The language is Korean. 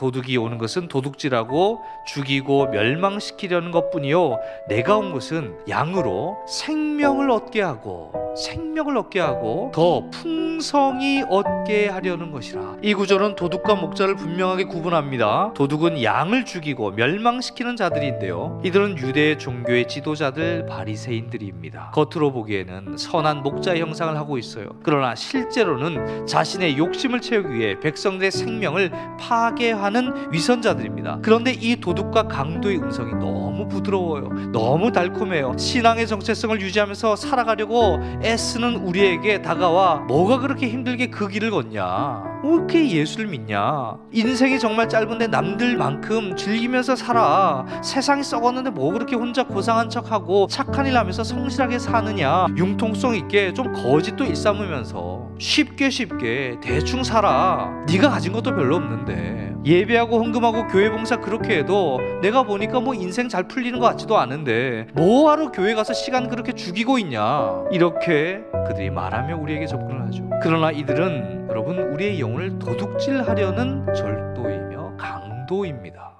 도둑이 오는 것은 도둑질하고 죽이고 멸망시키려는 것뿐이요. 내가 온 것은 양으로 생명을 얻게 하고 생명을 얻게 하고 더 풍성히 얻게 하려는 것이라 이 구절은 도둑과 목자를 분명하게 구분합니다 도둑은 양을 죽이고 멸망시키는 자들인데요 이들은 유대 종교의 지도자들 바리새인들입니다 겉으로 보기에는 선한 목자 형상을 하고 있어요 그러나 실제로는 자신의 욕심을 채우기 위해 백성들의 생명을 파괴하는 위선자들입니다. 그런데 이 도둑과 강도의 음성이 너무 부드러워요. 너무 달콤해요. 신앙의 정체성을 유지하면서 살아가려고 애쓰는 우리에게 다가와 뭐가 그렇게 힘들게 그 길을 걷냐? 왜 이렇게 예수를 믿냐? 인생이 정말 짧은데 남들만큼 즐기면서 살아. 세상이 썩었는데 뭐 그렇게 혼자 고상한 척하고 착한 일 하면서 성실하게 사느냐? 융통성 있게 좀 거짓도 일삼으면서 쉽게 쉽게 대충 살아. 네가 가진 것도 별로 없는데 예배하고 헌금하고 교회 봉사 그렇게 해도 내가 보니까 뭐 인생 잘 풀리는 것 같지도 않은데 뭐하러 교회 가서 시간 그렇게 죽이고 있냐? 이렇게 그들이 말하며 우리에게 접근을 하죠. 그러나 이들은 여러분 우리의 영혼을 도둑질하려는 절도이며 강도입니다